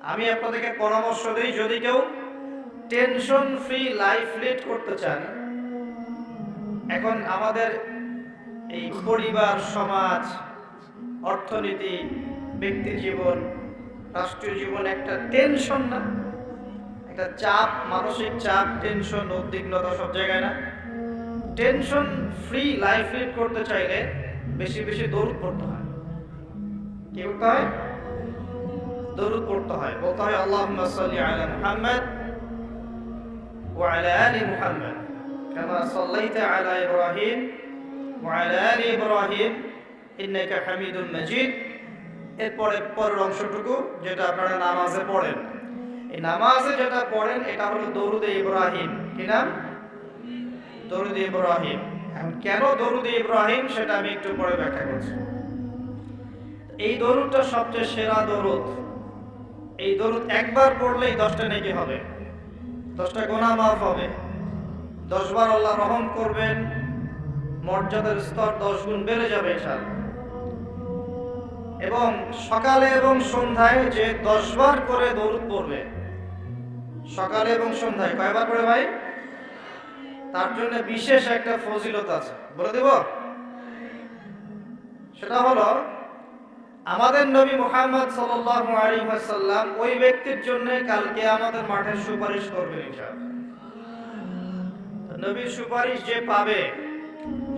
আমি আপনাদেরকে পরামর্শ দিই, যদি কেউ টেনশন ফ্রি লাইফ লিড করতে চান, এখন আমাদের এই পরিবার, সমাজ, অর্থনীতি, ব্যক্তি জীবন, রাষ্ট্রীয় জীবন একটা টেনশন না। একটা চাপ, মানসিক চাপ, টেনশন, উদ্বিগ্নতা সব জায়গায় না। টেনশন ফ্রি লাইফ লিড করতে চাইলে বেশি বেশি দৌড় পড়তে হয়। কি করতে হয়? দরুদ পড়তে হয়। বলতে হয়, আল্লাহুম্মা সাল্লি আলা মুহাম্মদ ওয়া আলা আলি মুহাম্মদ। কামা সাল্লাইতা আলা ইব্রাহিম ওয়া আলা আলি ইব্রাহিম, ইন্নাকা হামিদুম মাজিদ। এরপরে পরের অংশটুকু, যেটা আপনারা নামাজে পড়েন। এই নামাজে যেটা পড়েন, এটা হলো দরুদে ইব্রাহিম। কি নাম? দরুদে ইব্রাহিম। এখন কেন দরুদে ইব্রাহিম, সেটা আমি একটু পরে ব্যাখ্যা করছি। এই দরুদটা সবচেয়ে সেরা দরুদ। এই দরুদ একবার পড়লেই দশটা নেকি হবে। দশটা গোনা মাফ হবে। দশবার আল্লাহ রহম করবেন, মর্যাদার স্তর দশ গুণ বেড়ে যাবে ইনশাল এবং সকালে এবং সন্ধ্যায় যে দশবার করে দরুদ পড়বে, সকালে এবং সন্ধ্যায় কয়বার করে ভাই? তার জন্য বিশেষ একটা ফজিলত আছে। বলে দেব? সেটা হলো আমাদের নবী মুহাম্মদ সাল্লাল্লাহু আলাইহি ওয়াসাল্লাম ওই ব্যক্তির জন্য কালকে আমাদের মাঠে সুপারিশ করবেন ইনশাআল্লাহ। নবীর সুপারিশ যে পাবে,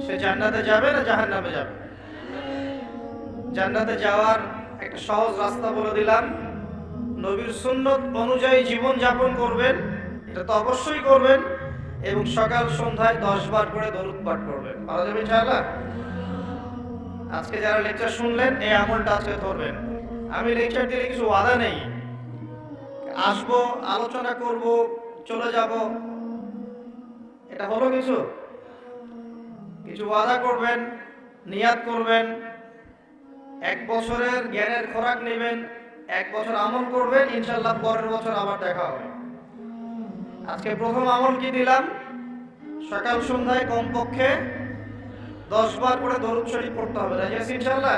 সে জান্নাতে যাবে না জাহান্নামে যাবে? জান্নাতে যাওয়ার একটা সহজ রাস্তা বলে দিলাম। নবীর সুন্নত অনুযায়ী জীবন যাপন করবেন, এটা তো অবশ্যই করবেন, এবং সকাল সন্ধ্যায় দশ বার করে দরুদ পাঠ করবেন। পারা যাবে ইনশাআল্লাহ? আজকে যারা লেকচার শুনলেন, এই আমলটা আজকে ধরবেন। আমি লেকচার দিলে কিছু ওয়াদা নেই। আসব, আলোচনা করব, চলে যাব। এটা হলো কিছু? কিছু ওয়াদা করবেন নিয়াত করবেন, এক বছরের জ্ঞানের খোরাক নেবেন, এক বছর আমল করবেন ইনশাল্লাহ পরের বছর আবার দেখা হবে। আজকে প্রথম আমল কি দিলাম? সকাল সন্ধ্যায় কমপক্ষে দশ বার করে দরুদ শরীফ পড়তে হবে। রাজি আছি ইনশাল্লাহ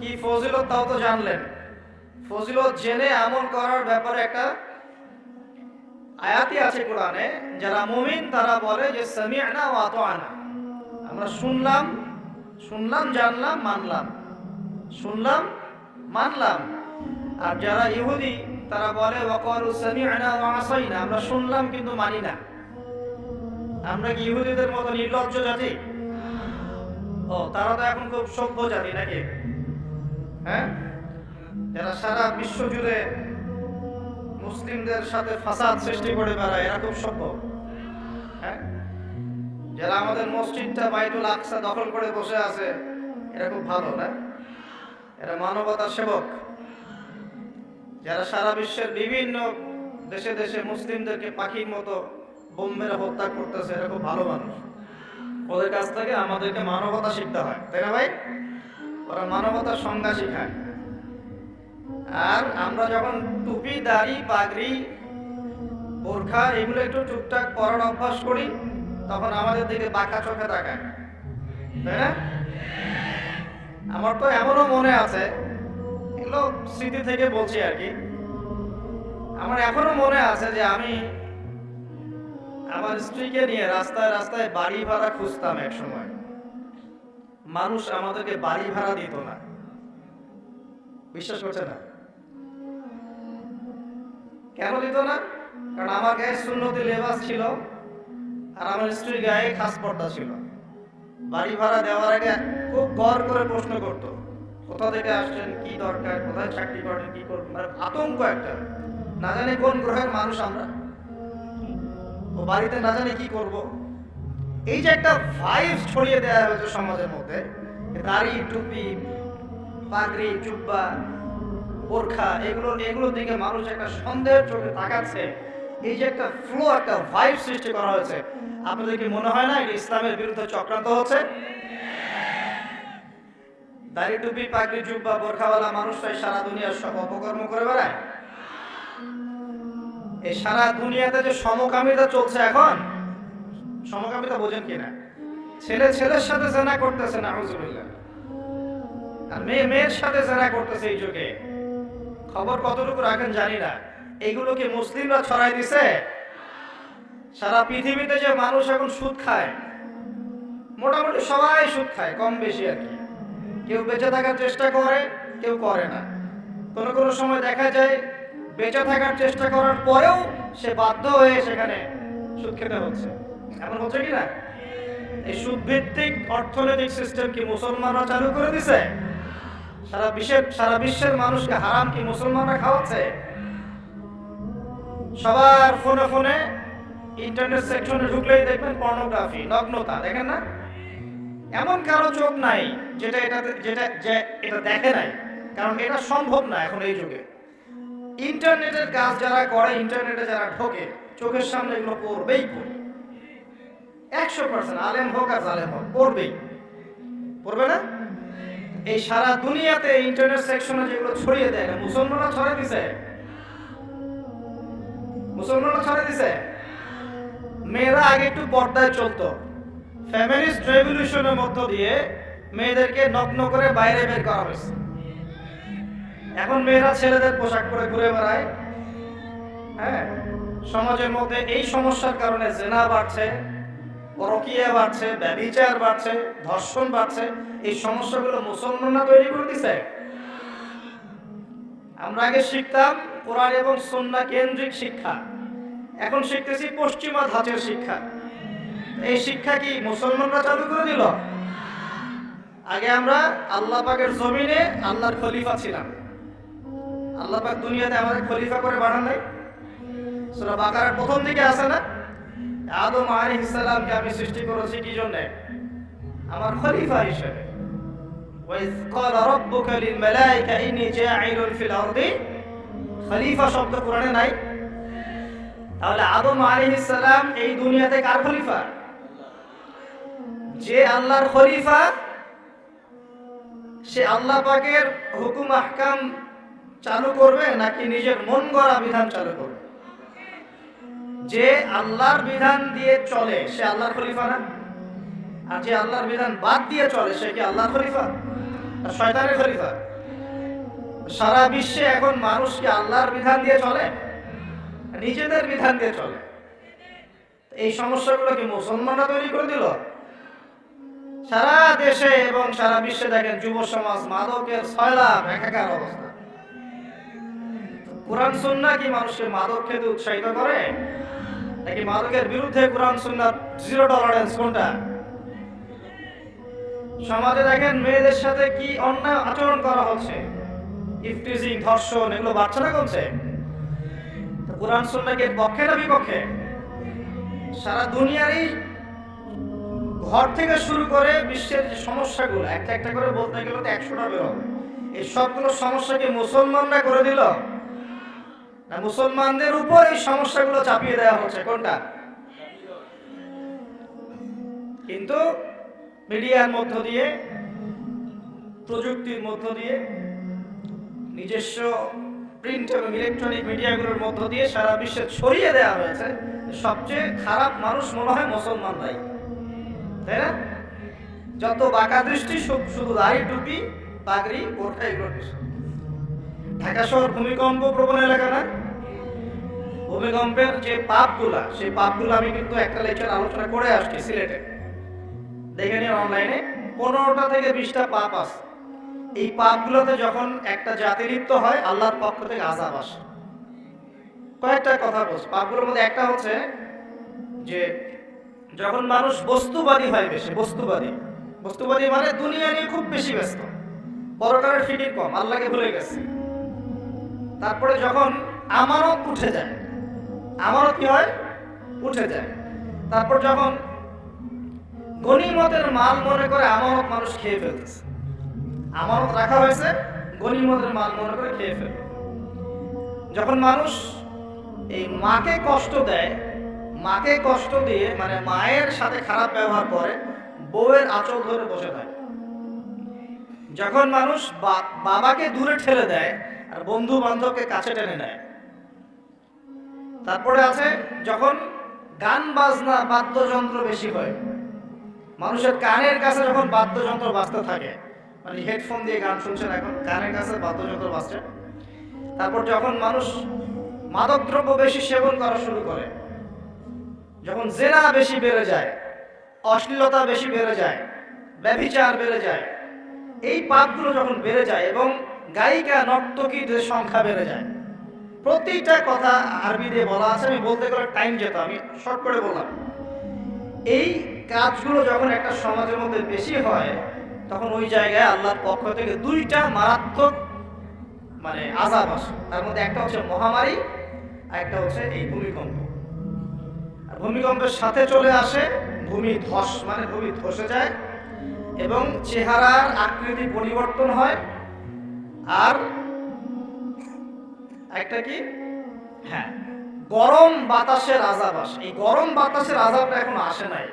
কি ফজিলত তাও তো জানলেন। ফজিলত জেনে আমল করার ব্যাপারে একটা আয়াতি আছে কোরআনে, যারা মুমিন তারা বলে যে, সামিআনা ওয়া আতাআনা। আমরা শুনলাম শুনলাম, জানলাম, মানলাম। শুনলাম, মানলাম। আর যারা ইহুদি, তারা বলে, ওয়াকালু সামিআনা ওয়া আসাইনা। আমরা শুনলাম কিন্তু মানি না। আমরা কি ইহুদিদের মতো নির্লজ্জ জাতি? ও, তারা তো এখন খুব সভ্য জাতি নাকি? হ্যাঁ? যারা সারা বিশ্ব জুড়ে মুসলিমদের সাথে ফাসাদ সৃষ্টি করে বেড়ায়, এরা খুব সভ্য। হ্যাঁ? যারা আমাদের মসজিদটা বাইতুল আকসা দখল করে বসে আছে, এরা খুব ভালো, না? এরা মানবতার সেবক। যারা সারা বিশ্বের বিভিন্ন দেশে দেশে মুসলিমদেরকে পাখির মতো বোম মেরে হত্যা করতেছে, এরা খুব ভালো মানুষ। ওদের কাছ থেকে আমাদেরকে মানবতা শিখতে হয়, তাই না ভাই? ওরা মানবতার সংজ্ঞা শিখায়। আর আমরা যখন টুপি, দাড়ি, পাগড়ি, বোরখা এগুলো একটু টুকটাক পরার অভ্যাস করি, তখন আমাদের দিকে বাঁকা চোখে তাকায়। তাই না? আমার তো এমনও মনে আছে, এগুলো স্মৃতি থেকে বলছি আর কি। আমার এখনও মনে আছে যে আমি আমার স্ত্রীকে নিয়ে রাস্তায় রাস্তায় বাড়ি ভাড়া খুঁজতাম এক সময় মানুষ আমাদেরকে বাড়ি ভাড়া দিত না। বিশ্বাস করছে না? কেন দিত না? কারণ আমার গায়ে সুন্নতি লেবাস ছিল আর আমার স্ত্রীর গায়ে খাস পর্দা ছিল। বাড়ি ভাড়া দেওয়ার আগে খুব গর করে প্রশ্ন করতো, কোথা থেকে আসছেন কি দরকার, কোথায় চাকরি করেন, কি করবেন? মানে আতঙ্ক একটা। না জানি কোন গ্রহের মানুষ আমরা। ও বাড়িতে না জানি কি করব। এই যে একটা ভাইব ছড়িয়ে দেওয়া হয়েছে সমাজের মধ্যে। দাড়ি, টুপি, পাগড়ি, জুব্বা, বোরখা, এগুলো, এগুলোর দিকে মানুষ একটা সন্দেহের চোখে তাকাচ্ছে। এই যে একটা ফ্লো একটা ভাইব সৃষ্টি করা হয়েছে। আপনাদের কি মনে হয় না এটা ইসলামের বিরুদ্ধে চক্রান্ত হচ্ছে? দাড়ি, টুপি, পাগড়ি, জুব্বা, বোরখাওয়ালা মানুষরাই সারা দুনিয়ার সব অপকর্ম করে বেড়ায়? এই সারা দুনিয়াতে যে সমকামিতা চলছে এখন, সমকামিতা বোঝেন কিনা? ছেলে ছেলের সাথে জেনা করতেছে না আর মেয়ে মেয়ের সাথে জেনা করতেছে এই যুগে। খবর কতটুকু রাখেন জানি না। এগুলো কি মুসলিমরা ছড়াই দিছে। সারা পৃথিবীতে যে মানুষ এখন সুদ খায়, মোটামুটি সবাই সুদ খায়, কম বেশি আর কি। কেউ বেঁচে থাকার চেষ্টা করে, কেউ করে না। কোনো কোনো সময় দেখা যায় বেঁচে থাকার চেষ্টা করার পরেও সে বাধ্য হয়ে সেখানে সুদ খেতে হচ্ছে। এমন হচ্ছে কি না? এই সুদ ভিত্তিক অর্থনৈতিক সিস্টেম কি মুসলমানরা চালু করে দিছে? সারা বিশ্বের সারা বিশ্বের মানুষকে হারাম কি মুসলমানরা খাওয়াচ্ছে? সবার ফোনে ফোনে ইন্টারনেট সেকশনে ঢুকলেই দেখবেন পর্নোগ্রাফি নগ্নতা, দেখেন না? এমন কারও চোখ নাই যেটা এটা যেটা, যে এটা দেখে নাই। কারণ এটা সম্ভব না এখন এই যুগে। ইন্টারনেটের কাজ যারা করে, ইন্টারনেটে যারা ঢোকে, চোখের সামনে এগুলো পড়বেই পড়বে একশো পার্সেন্ট আলেম হোক আর হোক, পড়বেই। পড়বে না? এই সারা দুনিয়াতে ইন্টারনেট সেকশনে যেগুলো ছড়িয়ে দেয় না মুসলমানরা ছড়িয়ে দিছে। মুসলমানরা ছড়িয়ে দিছে। মেয়েরা আগে একটু পর্দায় চলতো। ফ্যামিলিস্ট রেভলিউশনের মধ্য দিয়ে মেয়েদেরকে নগ্ন করে বাইরে বের করা হয়েছে। এখন মেয়েরা ছেলেদের পোশাক পরে ঘুরে বেড়ায়। হ্যাঁ সমাজের মধ্যে এই সমস্যার কারণে জেনা বাড়ছে পরকীয়া বাড়ছে ব্যবিচার বাড়ছে, ধর্ষণ বাড়ছে। এই সমস্যাগুলো মুসলমানরা তৈরি করে দিছে। আমরা আগে শিখতাম কোরআন এবং সন্না কেন্দ্রিক শিক্ষা। এখন শিখতেছি পশ্চিমা ধাঁচের শিক্ষা। এই শিক্ষা কি মুসলমানরা চালু করে দিল? আগে আমরা আল্লাহ পাকের জমিনে আল্লাহর খলিফা ছিলাম। আল্লাহ পাক দুনিয়াতে আমাদের খলিফা করে বাড়ান নাই। সূরা বাকারার প্রথম দিকে আছে না? আদম আলাইহিস সালামকে আমি সৃষ্টি করেছি কি জন্য? আমার খলিফা হিসেবে। ওয়াইজ ক্বালা রাব্বুকা লিল মালাইকা ইন্নী জাঈলুন ফিল আরদি। খলিফা শব্দ কোরআনে নাই। তাহলে আদম আলাইহিস সালাম এই দুনিয়াতে কার খলিফা? যে আল্লাহর খলিফা, সে আল্লাহ পাকের হুকুম, আহকাম চালু করবে নাকি নিজের মন গড়া বিধান চালু করবে? যে আল্লাহর বিধান দিয়ে চলে, সে আল্লাহর খলিফা না? আর যে আল্লাহর বিধান বাদ দিয়ে চলে, সে কি আল্লাহর খলিফা? আর শয়তানের খলিফা? সারা বিশ্বে এখন মানুষ কি আল্লাহর বিধান দিয়ে চলে? নিজেদের বিধান দিয়ে চলে? এই সমস্যাগুলো কি মুসলমানরা তৈরি করে দিল? সারা দেশে এবং সারা বিশ্বে দেখেন যুব সমাজ মাদকের সয়লাভ একাকার অবস্থা। কোরআন সুন্না কি মানুষকে মাদক খেতে উৎসাহিত করে? নাকি মাদকের বিরুদ্ধে কোরআন সুন্নার জিরো টলারেন্স কোনটা? সমাজে দেখেন মেয়েদের সাথে কি অন্যায় আচরণ করা হচ্ছে? ইফটিজিং ধর্ষণ, এগুলো না কমছে? কোরআন সুন্না কি এর পক্ষে না বিপক্ষে? সারা দুনিয়ারই ঘর থেকে শুরু করে বিশ্বের যে সমস্যাগুলো, একটা একটা করে বলতে গেলে তো একশোটা বেরোবে এই সবগুলো সমস্যাকে মুসলমানরা করে দিল। না মুসলমানদের উপর এই সমস্যাগুলো চাপিয়ে দেওয়া হচ্ছে। কোনটা? কিন্তু মিডিয়ার মধ্য দিয়ে, প্রযুক্তির মধ্য দিয়ে, নিজস্ব প্রিন্ট এবং ইলেকট্রনিক মিডিয়াগুলোর মধ্য দিয়ে সারা বিশ্বে ছড়িয়ে দেওয়া হয়েছে। সবচেয়ে খারাপ মানুষ মনে হয় মুসলমানরাই তাই না? যত বাঁকা দৃষ্টি শুধু দাড়ি টুপি, পাগড়ি বোরখা এগুলো কিছু ঢাকা শহর ভূমিকম্প প্রবণ এলাকা না? ভূমিকম্পের যে পাপগুলা, সেই পাপগুলো আমি কিন্তু একটা লেকচার আলোচনা করে আসছি সিলেটে। দেখে নিন অনলাইনে, পনেরোটা থেকে বিশটা পাপ আছে। এই পাপগুলোতে যখন একটা জাতি লিপ্ত হয়, আল্লাহর পক্ষ থেকে আজাব আসে। কয়েকটা কথা বলছি। পাপগুলোর মধ্যে একটা হচ্ছে যে, যখন মানুষ বস্তুবাদী হয় বেশি, বস্তুবাদী। বস্তুবাদী মানে দুনিয়া নিয়ে খুব বেশি ব্যস্ত। পরকারের ফিকির কম, আল্লাহকে ভুলে গেছে। তারপরে যখন আমানত উঠে যায়, আমানত কি হয়? উঠে যায়। তারপর যখন গনিমতের মাল মনে করে আমানত মানুষ খেয়ে ফেলতেছে। আমানত রাখা হয়েছে, গনিমতের মাল মনে করে খেয়ে ফেলে যখন মানুষ এই মাকে কষ্ট দেয়, মাকে কষ্ট দিয়ে মানে মায়ের সাথে খারাপ ব্যবহার করে, বউয়ের আঁচল ধরে বসে থাকে। যখন মানুষ বাবাকে দূরে ঠেলে দেয় আর বন্ধু বান্ধবকে কাছে টেনে নেয়। তারপরে আছে যখন গান বাজনা বাদ্যযন্ত্র বেশি হয়, মানুষের কানের কাছে যখন বাদ্যযন্ত্র বাজতে থাকে মানে হেডফোন দিয়ে গান শুনছেন এখন, কানের কাছে বাদ্যযন্ত্র বাজছে। তারপর যখন মানুষ মাদকদ্রব্য বেশি সেবন করা শুরু করে, যখন জেনা বেশি বেড়ে যায়, অশ্লীলতা বেশি বেড়ে যায়, ব্যভিচার বেড়ে যায়, এই পাপগুলো যখন বেড়ে যায় এবং গায়িকা নর্তকীদের সংখ্যা বেড়ে যায়। প্রতিটা কথা আরবি দিয়ে বলা আছে, আমি বলতে গেলে টাইম যেত, আমি শর্ট করে বললাম। এই কাজগুলো যখন একটা সমাজের মধ্যে বেশি হয়, তখন ওই জায়গায় আল্লাহর পক্ষ থেকে দুইটা মারাত্মক মানে আজাব আসে। তার মধ্যে একটা হচ্ছে মহামারী, আর একটা হচ্ছে এই ভূমিকম্প। আর ভূমিকম্পের সাথে চলে আসে ভূমি ধস মানে ভূমি ধসে যায় এবং চেহারার আকৃতি পরিবর্তন হয়। আর একটা কি? হ্যাঁ। গরম বাতাসের আজাব আসে। এই গরম বাতাসের আজাবটা এখন আসে নাই।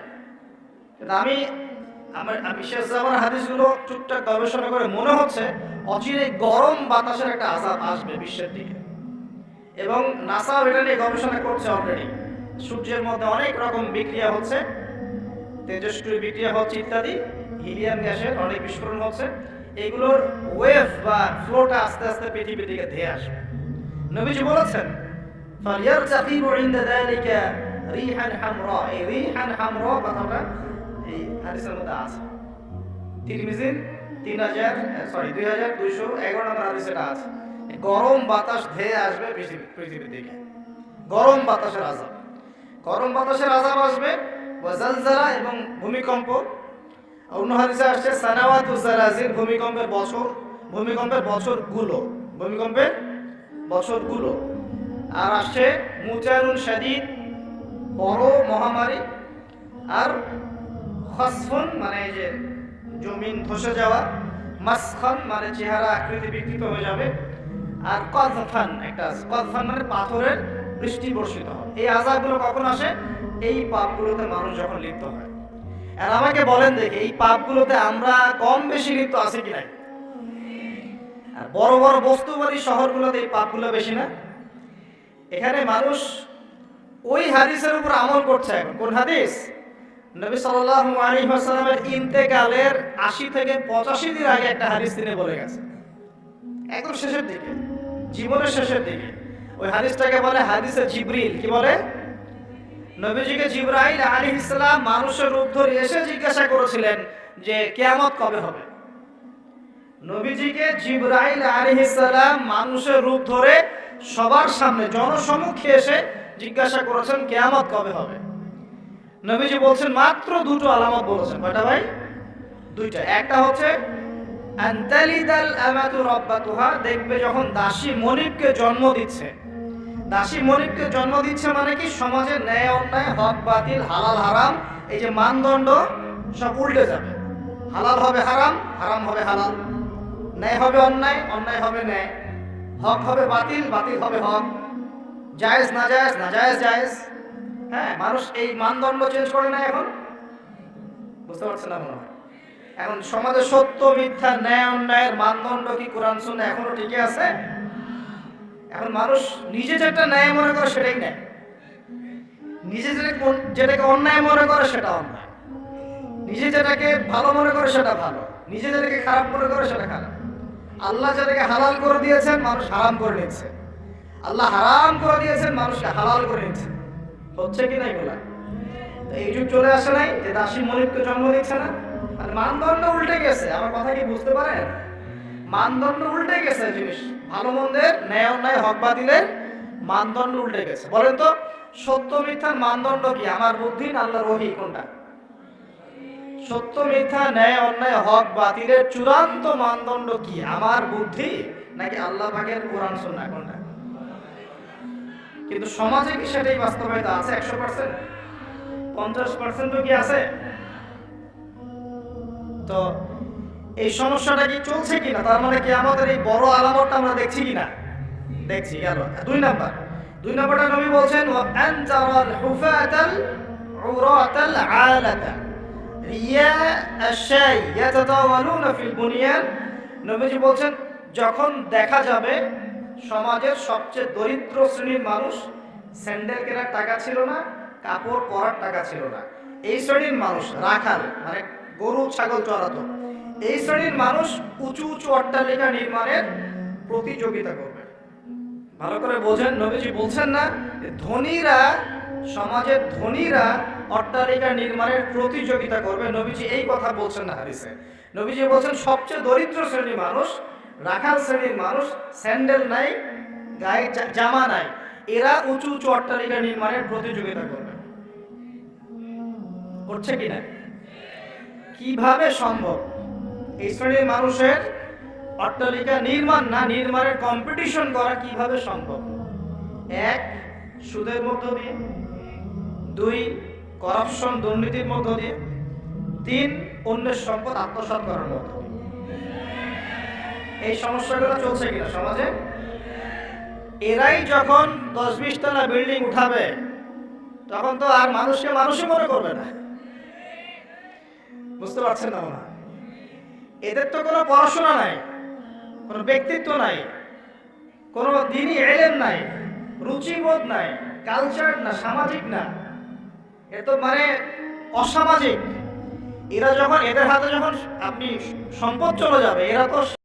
কিন্তু আমি, আমার, আমি শেষ জামার হাদিসগুলো টুকটাক গবেষণা করে মনে হচ্ছে, অচিরে গরম বাতাসের একটা আজাব আসবে বিশ্বের দিকে। এবং নাসাও এটা নিয়ে গবেষণা করছে অলরেডি সূর্যের মধ্যে অনেক রকম বিক্রিয়া হচ্ছে, তেজস্ক্রিয় বিক্রিয়া হচ্ছে ইত্যাদি। হিলিয়াম গ্যাসের অনেক বিস্ফোরণ হচ্ছে। এগুলোর ওয়েভ বা ফ্লোটা আস্তে আস্তে পৃথিবীর দিকে ধেয়ে আসবে নবীজি বলেছেন فَلْيَرْتَقِبُ عِنْدَ ذَلِكَ رِيحًا حَمْرَاء এই রিহান হামরা কথাটা এই হাদিসের মধ্যে আছে তিরমিজির তিন হাজার সরি দুই হাজার দুইশো এগারো নম্বর হাদিস এটা আছে গরম বাতাস ধেয়ে আসবে পৃথিবী পৃথিবীর দিকে গরম বাতাসের আজাব গরম বাতাসের আজাব আসবে ওয়াজালজালা এবং ভূমিকম্প অন্য হাদিসে আসছে, সানাওয়াতু জালাজিল ভূমিকম্পের বছর, ভূমিকম্পের বছরগুলো ভূমিকম্পের বছরগুলো। আর আসছে, মুজানুন শাদীদ, বড় মহামারী, আর খসফুন মানে এই যে জমিন ধসে যাওয়া মাসখান মানে চেহারা আকৃতি বিকৃত হয়ে যাবে। আর কদফান, একটা আছে, কদফান মানে পাথরের বৃষ্টি বর্ষিত হয়। এই আজাবগুলো কখন আসে? এই পাপগুলোতে মানুষ যখন লিপ্ত হয়। আর আমাকে বলেন দেখি, এই পাপগুলোতে আমরা কম বেশি লিপ্ত আছি কি নাই? আর বড় বড় বস্তুবাদী শহরগুলোতে এই পাপগুলো বেশি না? এখানে মানুষ ওই হাদিসের উপর আমল করছে এখন। কোন হাদিস? নবী সাল্লাল্লাহু আলাইহি ওয়াসাল্লামের ইন্তেকালের 80 থেকে 85 দিন আগে একটা হাদিস তিনি বলে গেছে। একদম শেষের দিকে, জীবনের শেষের দিকে। ওই হাদিসটাকে বলে হাদিসে জিবরিল, কি বলে? নবীজিকে জিব্রাইল আলাইহিস সালাম মানুষের রূপ ধরে এসে জিজ্ঞাসা করেছিলেন যে কিয়ামত কবে হবে? নবীজিকে জিব্রাইল আলাইহিস সালাম মানুষের রূপ ধরে সবার সামনে জনসমক্ষে এসে জিজ্ঞাসা করেছেন কিয়ামত কবে হবে? নবীজি বলছেন, মাত্র দুটো আলামত বলেছেন। কয়টা ভাই? দুইটা। একটা হচ্ছে দেখবে যখন দাসী মনিবকে জন্ম দিচ্ছে দাসী মনিবকে জন্ম দিচ্ছে মানে কি? সমাজের ন্যায়, অন্যায়, হক, বাতিল, হালাল, হারাম। এই যে মানদণ্ড সব উল্টে যাবে। হালাল হবে হারাম হারাম হবে হালাল। ন্যায় হবে অন্যায় অন্যায় হবে ন্যায়। হক হবে বাতিল বাতিল হবে হক। জায়েজ, না জায়েজ না জায়েজ জায়েজ। হ্যাঁ মানুষ এই মানদণ্ড চেঞ্জ করে না এখন? বুঝতে পারছেন না মনে হয়? এখন সমাজে সত্য, মিথ্যা, ন্যায়, অন্যায়ের মানদণ্ড কি কোরআন শুনে এখনও টিকে আছে? এখন মানুষ নিজে যেটা ন্যায় মনে করে সেটাই ন্যায় নিজে যেটা কোন- যেটাকে অন্যায় মনে করে সেটা অন্যায়। নিজে যেটাকে ভালো মনে করে সেটা ভালো। নিজে যেটাকে খারাপ মনে করে সেটা খারাপ। আল্লাহ যেটাকে হালাল করে দিয়েছেন, মানুষ হারাম করে নিচ্ছে আল্লাহ হারাম করে দিয়েছেন, মানুষকে হালাল করে নিচ্ছে হচ্ছে কি নাই বলা এই যুগ চলে আসে নাই, যে দাসী মনিবকে জন্ম দিচ্ছে না। মানে মানদণ্ড উল্টে গেছে। আমার কথা কি বুঝতে পারেন? মানদণ্ড উল্টে গেছে জিনিস। ভালো মন্দের, ন্যায় অন্যায়, হক বাতিলের মানদণ্ড উল্টে গেছে। বলেন তো, সত্য মিথ্যার মানদণ্ড কি? আমার বুদ্ধি না আল্লাহ রহি কোনটা? সত্য, মিথ্যা, ন্যায়, অন্যায়, হক বাতিলের চূড়ান্ত মানদণ্ড কি? আমার বুদ্ধি নাকি আল্লাহ পাকের কোরআন, সুন্নাহ? কোনটা? কিন্তু সমাজে কি সেটাই বাস্তবায়িত আছে? একশো পার্সেন্ট? পঞ্চাশ পার্সেন্টও কি আছে? তো এই সমস্যাটা কি চলছে কিনা? তার মানে কি আমাদের এই বড় আলামতটা আমরা দেখছি কিনা? দেখছি গেল দুই নাম্বার। দুই নাম্বারটা নবী বলছেন নবীজি বলছেন, যখন দেখা যাবে সমাজের সবচেয়ে দরিদ্র শ্রেণির মানুষ, স্যান্ডেল কেনার টাকা ছিল না, কাপড় পরার টাকা ছিল না। এই শ্রেণির মানুষ, রাখাল মানে গরু, ছাগল চড়াতো এই শ্রেণির মানুষ উঁচু উঁচু অট্টালিকা নির্মাণের প্রতিযোগিতা করবে। ভালো করে বোঝেন, নবীজি বলছেন না ধনীরা, সমাজের ধনীরা অট্টালিকা নির্মাণের প্রতিযোগিতা করবে। নবীজি এই কথা বলছেন না হারিসে নবীজি বলছেন, সবচেয়ে দরিদ্র শ্রেণির মানুষ, রাখাল শ্রেণির মানুষ, স্যান্ডেল নাই, গায়ে জামা নাই, এরা উঁচু উঁচু অট্টালিকা নির্মাণের প্রতিযোগিতা করবে। করছে কি না? কীভাবে সম্ভব? এই শ্রেণির মানুষের অট্টালিকা নির্মাণ না নির্মাণের কম্পিটিশন করা কীভাবে সম্ভব? এক, সুদের মধ্য দিয়ে। দুই করাপশন দুর্নীতির মধ্য দিয়ে। তিন, অন্যের সম্পদ আত্মসাৎ করার মধ্য এই সমস্যাগুলো চলছে কিনা সমাজে? এরাই যখন দশ বিশ তলা বিল্ডিং উঠাবে, তখন তো আর মানুষকে মানুষই মনে করবে না। বুঝতে পারছেন না এদের তো কোনো পড়াশোনা নাই, কোনো ব্যক্তিত্ব নাই, কোনো দিনই এলেন নাই, রুচিবোধ নাই কালচার না, সামাজিক না। এ তো মানে অসামাজিক। এরা যখন, এদের হাতে যখন আপনি সম্পদ চলে যাবে, এরা তো